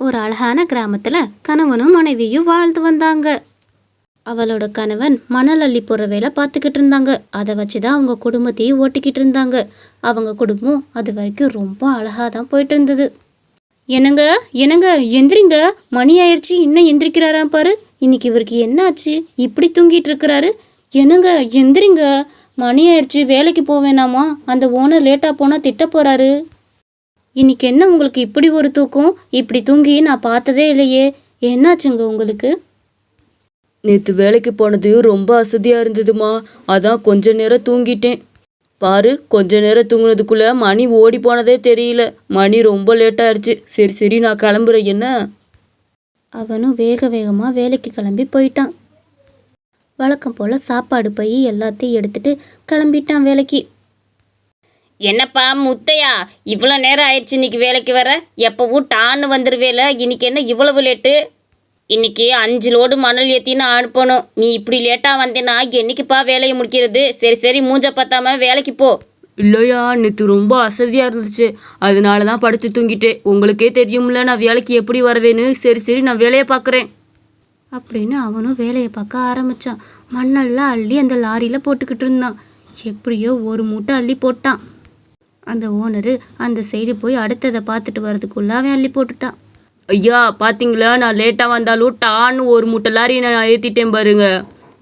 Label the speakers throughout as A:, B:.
A: ஒரு அழகான கிராமத்தில் கணவனும் மனைவியும் வாழ்ந்து வந்தாங்க. அவளோட கணவன் மணல் அள்ளி போடுற வேலை பார்த்துக்கிட்டு இருந்தாங்க. அதை வச்சு தான் அவங்க குடும்பத்தையும் ஓட்டிக்கிட்டு இருந்தாங்க. அவங்க குடும்பம் அது வரைக்கும் ரொம்ப அழகாக தான் போயிட்டு இருந்தது. என்னங்க என்னங்க எந்திரிங்க. மணி ஆயிடுச்சு இன்னும் எந்திரிக்கிறாராம் பாரு. இன்னைக்கு இவருக்கு என்னாச்சு? இப்படி தூங்கிட்டு இருக்கிறாரு. என்னங்க எந்திரிங்க. மணி ஆயிடுச்சு வேலைக்கு போவேனாமா அந்த ஓனர் லேட்டாக போனால் திட்ட போகிறாரு இன்னைக்கு என்ன உங்களுக்கு இப்படி ஒரு தூக்கம்? இப்படி தூங்கி நான் பார்த்ததே இல்லையே. என்னாச்சுங்க உங்களுக்கு?
B: நேற்று வேலைக்கு போனது ரொம்ப அசதியாக இருந்ததுமா. அதான் கொஞ்ச நேரம் தூங்கிட்டேன். பாரு கொஞ்ச நேரம் தூங்குனதுக்குள்ள மணி ஓடி போனதே தெரியல. மணி ரொம்ப லேட் ஆயிடுச்சு சரி சரி நான் கிளம்புறேன். என்ன?
A: அவனும் வேக வேகமாக வேலைக்கு கிளம்பி போயிட்டான். வழக்கம் போல் சாப்பாடு பை எல்லாத்தையும் எடுத்துட்டு கிளம்பிட்டான் வேலைக்கு.
C: என்னப்பா முத்தையா இவ்வளோ நேரம் ஆயிடுச்சு இன்னைக்கு வேலைக்கு வர? எப்போவும் டான்னு வந்துடுவேல இன்னைக்கு என்ன இவ்வளவு லேட்டு? இன்னைக்கு அஞ்சு லோடு மணல் ஏற்றின்னு அனுப்பணும். நீ இப்படி லேட்டாக வந்தேன்னா என்னைக்குப்பா வேலையை முடிக்கிறது? சரி சரி மூஞ்ச பார்த்தாம வேலைக்கு போ.
B: இல்லையா நேற்று ரொம்ப அசதியாக இருந்துச்சு. அதனால தான் படுத்து தூங்கிட்டேன். உங்களுக்கே தெரியும்ல நான் வேலைக்கு எப்படி வரவேன்னு. சரி சரி நான் வேலையை பார்க்குறேன்.
A: அப்படின்னு அவனும் வேலையை பார்க்க ஆரம்பிச்சான். மண்ணெல்லாம் அள்ளி அந்த லாரியில் போட்டுக்கிட்டு இருந்தான். எப்படியோ ஒரு மூட்டை அள்ளி போட்டான். அந்த ஓனரு அந்த சைடு போய் அடுத்ததை பார்த்துட்டு வரதுக்குள்ள அவன் அள்ளி போட்டுட்டான்.
B: ஐயா பார்த்தீங்களா நான் லேட்டாக வந்தாலும் டான்னு ஒரு மூட்டை லாரி நான் ஏற்றிட்டேன் பாருங்க.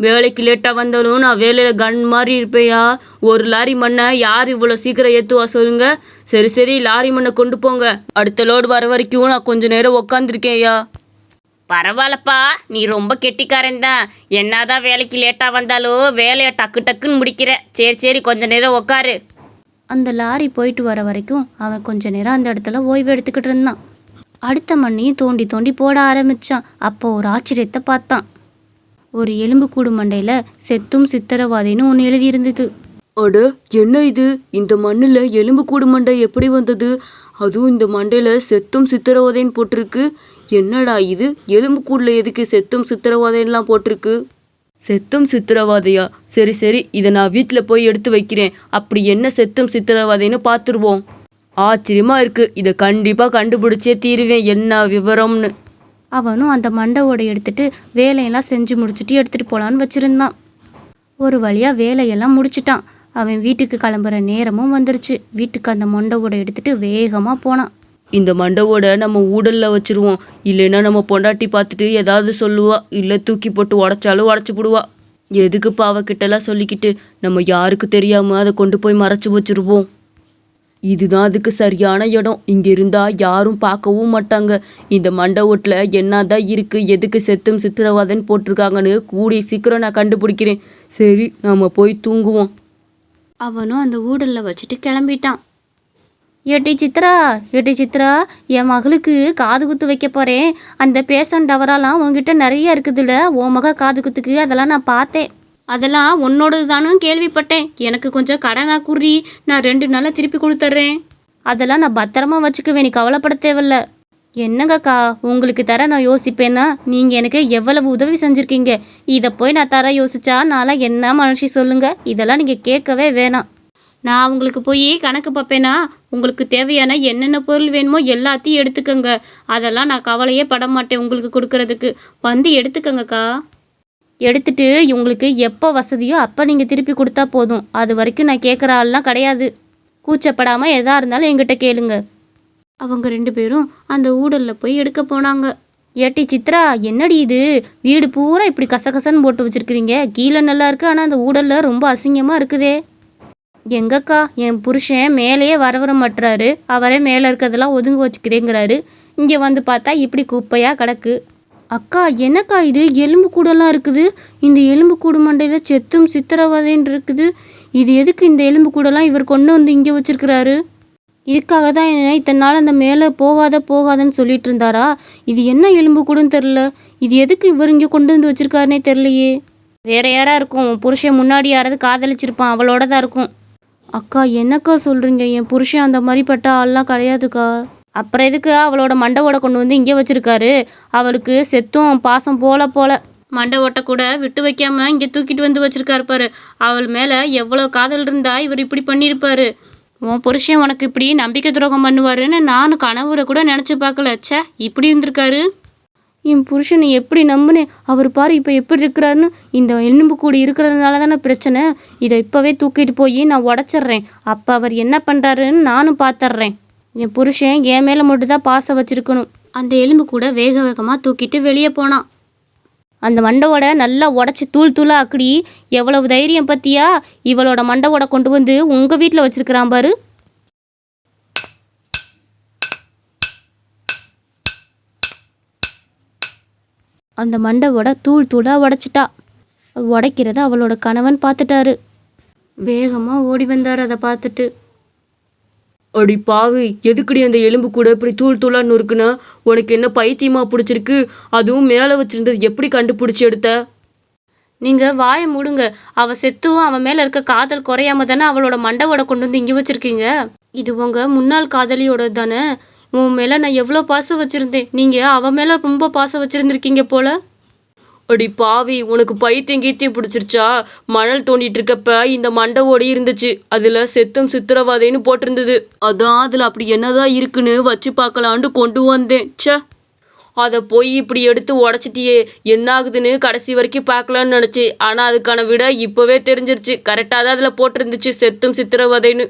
B: வேலைக்கு லேட்டாக வந்தாலும் நான் வேலையில் கன் மாதிரி இருப்பேயா? ஒரு லாரி மண்ணை யார் இவ்வளோ சீக்கிரம் ஏற்றுவா சொல்லுங்க. சரி சரி லாரி மண்ணை கொண்டு போங்க. அடுத்த லோடு வர வரைக்கும் நான் கொஞ்ச நேரம் உக்காந்துருக்கேன் ஐயா.
C: பரவாயில்லப்பா நீ ரொம்ப கெட்டிக்காரன் தான். என்னதான் வேலைக்கு லேட்டாக வந்தாலும் வேலையை டக்கு டக்குன்னு முடிக்கிற. சரி சரி கொஞ்ச நேரம் உக்காரு.
A: அந்த லாரி போயிட்டு வர வரைக்கும் அவன் கொஞ்ச நேரம் அந்த இடத்துல ஓய்வு எடுத்துக்கிட்டு இருந்தான். அடுத்த மண்ணையும் தோண்டி தோண்டி போட ஆரம்பிச்சான். அப்போ ஒரு ஆச்சரியத்தை பார்த்தான். ஒரு எலும்புக்கூடு மண்டையில செத்தும் சித்திரவாதைன்னு ஒன்று எழுதியிருந்தது.
B: அட என்ன இது? இந்த மண்ணில் எலும்பு கூடு மண்டை எப்படி வந்தது? அதுவும் இந்த மண்டையில் செத்தும் சித்திரவதைன்னு போட்டிருக்கு. என்னடா இது? எலும்பு கூடில் எதுக்கு செத்தும் சித்திரவதைன்னுலாம் போட்டிருக்கு? செத்தும் சித்திரவாதையா? சரி சரி இதை நான் வீட்டில் போய் எடுத்து வைக்கிறேன். அப்படி என்ன செத்தும் சித்திரவாதைன்னு பார்த்துருவோம். ஆச்சரியமாக இருக்குது இதை கண்டிப்பாக கண்டுபிடிச்சே தீருவேன் என்ன விவரம்னு.
A: அவனும் அந்த மண்டை ஓடை எடுத்துட்டு வேலையெல்லாம் செஞ்சு முடிச்சுட்டு எடுத்துகிட்டு போகலான்னு வச்சுருந்தான். ஒரு வழியாக வேலையெல்லாம் முடிச்சிட்டான். அவன் வீட்டுக்கு கிளம்புற நேரமும் வந்துருச்சு. வீட்டுக்கு அந்த மண்டை ஓடை எடுத்துட்டு வேகமாக போனான்.
B: இந்த மண்டவோட நம்ம ஊடலில் வச்சிருவோம். இல்லைன்னா நம்ம பொண்டாட்டி பார்த்துட்டு ஏதாவது சொல்லுவா இல்லை தூக்கி போட்டு உடச்சாலும் உடச்சி போடுவா. எதுக்கு பாவக்கிட்டலாம் சொல்லிக்கிட்டு? நம்ம யாருக்கு தெரியாம அதை கொண்டு போய் மறைச்சி வச்சிருவோம். இதுதான் அதுக்கு சரியான இடம். இங்கே இருந்தால் யாரும் பார்க்கவும் மாட்டாங்க. இந்த மண்டபத்தில் என்னதான் இருக்குது எதுக்கு செத்தும் சித்திரவாதன்னு போட்டிருக்காங்கன்னு கூடி சீக்கிரம் நான் கண்டுபிடிக்கிறேன். சரி நம்ம போய் தூங்குவோம்.
A: அவனும் அந்த ஊடலில் வச்சுட்டு கிளம்பிட்டான். ஏட்டி சித்ரா ஏட்டி சித்ரா என் மகளுக்கு காது குத்து வைக்க போகிறேன் அந்த பேஷண்ட் டவரெல்லாம் உங்ககிட்ட நிறைய இருக்குதுல்ல உன் மக காது குத்துக்கு அதெல்லாம் நான் பார்த்தேன். அதெல்லாம் உன்னோடது தானும் கேள்விப்பட்டேன். எனக்கு கொஞ்சம் கடனாக குறி நான் ரெண்டு நாளாக திருப்பி கொடுத்துட்றேன். அதெல்லாம் நான் பத்திரமா வச்சுக்குவேன் நீ கவலைப்பட தேவையில்ல. என்னங்கக்கா உங்களுக்கு தர நான் யோசிப்பேன்னா நீங்கள் எனக்கு எவ்வளவு உதவி செஞ்சுருக்கீங்க? இதை போய் நான் தர யோசிச்சா நான்லாம் என்ன மனுஷி சொல்லுங்கள் இதெல்லாம் நீங்கள் கேட்கவே வேணாம். நான் உங்களுக்கு போய் கணக்கு பார்ப்பேனா? உங்களுக்கு தேவையான என்னென்ன பொருள் வேணுமோ எல்லாத்தையும் எடுத்துக்கோங்க. அதெல்லாம் நான் கவலையே பட மாட்டேன் உங்களுக்கு கொடுக்கறதுக்கு. வந்து எடுத்துக்கோங்கக்கா. எடுத்துட்டு உங்களுக்கு எப்போ வசதியோ அப்போ நீங்கள் திருப்பி கொடுத்தா போதும். அது வரைக்கும் நான் கேட்குற ஆள்லாம் கிடையாது. கூச்சப்படாமல் எதாக இருந்தாலும் எங்கிட்ட கேளுங்க. அவங்க ரெண்டு பேரும் அந்த ஊடலில் போய் எடுக்க போனாங்க. ஏட்டி சித்ரா என்னடி இது? வீடு பூரா இப்படி கசகசன்னு போட்டு வச்சுருக்கிறீங்க. கீழே நல்லா இருக்குது ஆனால் அந்த ஊடலில் ரொம்ப அசிங்கமாக இருக்குதே. எங்கக்கா என் புருஷன் மேலேயே வர வர மாட்டுறாரு அவரே மேலே இருக்கிறதெல்லாம் ஒதுங்க வச்சுக்கிறேங்கிறாரு. இங்கே வந்து பார்த்தா இப்படி குப்பையாக கிடக்கு. அக்கா என்னக்கா இது? எலும்பு கூடெல்லாம் இருக்குது. இந்த எலும்பு கூடு மண்டையில் செத்தும் சித்திரவதைன்னு இருக்குது. இது எதுக்கு இந்த எலும்பு கூடெல்லாம் இவர் கொண்டு வந்து இங்கே வச்சிருக்கிறாரு? இதுக்காக தான் என்ன இத்தனை நாள் அந்த மேலே போகாத போகாதன்னு சொல்லிட்டு இருந்தாரா? இது என்ன எலும்பு கூடுன்னு தெரில இது எதுக்கு இவர் இங்கே கொண்டு வந்து வச்சிருக்காருனே தெரிலையே வேற யாராக இருக்கும்? புருஷன் முன்னாடி யாராவது காதலிச்சிருப்பான். அவளோட தான் இருக்கும். அக்கா என்னக்கா சொல்கிறீங்க என் புருஷன் அந்த மாதிரிப்பட்ட ஆள்லாம் கிடையாதுக்கா. அப்புறம் எதுக்கு அவளோட மண்டை ஓட கொண்டு வந்து இங்கே வச்சுருக்காரு? அவளுக்கு செத்தும் பாசம் போல போல. மண்டை ஓட்ட கூட விட்டு வைக்காம இங்கே தூக்கிட்டு வந்து வச்சுருக்காரு பாரு. அவள் மேலே எவ்வளோ காதல் இருந்தா இவர் இப்படி பண்ணியிருப்பாரு. உன் புருஷன் உனக்கு இப்படி நம்பிக்கை துரோகம் பண்ணுவாருன்னு நானும் கனவுல கூட நினச்சி பார்க்கல. ச்சே இப்படி இருந்திருக்காரு. என் புருஷனை எப்படி நம்பினேன் அவர் பாரு இப்போ எப்படி இருக்கிறாருன்னு. இந்த எலும்பு கூடி இருக்கிறதுனால தானே பிரச்சனை. இதை இப்போவே தூக்கிட்டு போய் நான் உடச்சிட்றேன். அப்போ அவர் என்ன பண்ணுறாருன்னு நானும் பார்த்துட்றேன் என் புருஷன் என் மேலே மட்டும்தான் பாசம் வச்சுருக்கணும். அந்த எலும்பு கூட வேக வேகமாக தூக்கிட்டு வெளியே போனான். அந்த மண்டவோட நல்லா உடச்சி தூள் தூளாக அக்கடி எவ்வளவு தைரியம் பற்றியா இவளோட மண்டவோட கொண்டு வந்து உங்கள் வீட்டில் வச்சிருக்கிறான் பாரு. அந்த மண்டவோட தூள் தூளாக உடச்சிட்டா உடைக்கிறத அவளோட கணவன் பார்த்துட்டாரு. வேகமாக ஓடி வந்தார் அதை பார்த்துட்டு.
B: அடி பாவி எதுக்குடி அந்த எலும்பு கூட இப்படி தூள் தூளா நொறுக்குனா? உனக்கு என்ன பைத்தியமா பிடிச்சிருக்கு? அதுவும் மேலே வச்சிருந்தது எப்படி கண்டுபிடிச்சி எடுத்த?
A: நீங்கள் வாயை மூடுங்க. அவள் செத்தும் அவன் மேலே இருக்க காதல் குறையாம தானே அவளோட மண்டவோட கொண்டு வந்து இங்கே வச்சிருக்கீங்க? இது உங்கள் முன்னாள் காதலியோட தானே உன் மேலே நான் எவ்வளோ பாசம் வச்சுருந்தேன். நீங்கள் அவன் மேலே ரொம்ப பாசம் வச்சுருந்துருக்கீங்க போல.
B: அடி பாவி உனக்கு பைத்தியம் கீத்தியம் பிடிச்சிருச்சா? மணல் தோண்டிட்டு இருக்கப்ப இந்த மண்டை ஓடி இருந்துச்சு. அதுல செத்தும் சித்திரவாதைன்னு போட்டிருந்தது. அதான் அதுல அப்படி என்னதான் இருக்குன்னு வச்சு பார்க்கலான்னு கொண்டு வந்தேன். ச்சே. அதை போய் இப்படி எடுத்து உடச்சிட்டியே என்ன ஆகுதுன்னு கடைசி வரைக்கும் பார்க்கலான்னு நினச்சி ஆனால் அதுக்கான விட இப்போவே தெரிஞ்சிருச்சு. கரெக்டாக தான் அதில் போட்டிருந்துச்சு செத்தும் சித்திரவதைன்னு.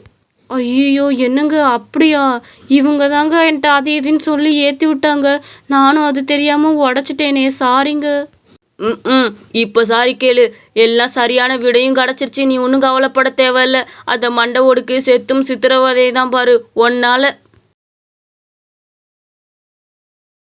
A: ஐயோ என்னங்க அப்படியா? இவங்க தாங்க என்கிட்ட அது இதுன்னு சொல்லி ஏற்றி விட்டாங்க. நானும் அது தெரியாமல் உடச்சிட்டேனே சாரிங்க.
B: ம் ம் இப்போ சாரி கேளு. எல்லாம் சரியான விடையும் கிடச்சிருச்சு. நீ ஒன்றும் கவலைப்பட தேவையில்ல. அந்த மண்டை ஒடுக்கு செத்தும் சித்திரவதை தான் பாரு. ஒன்னால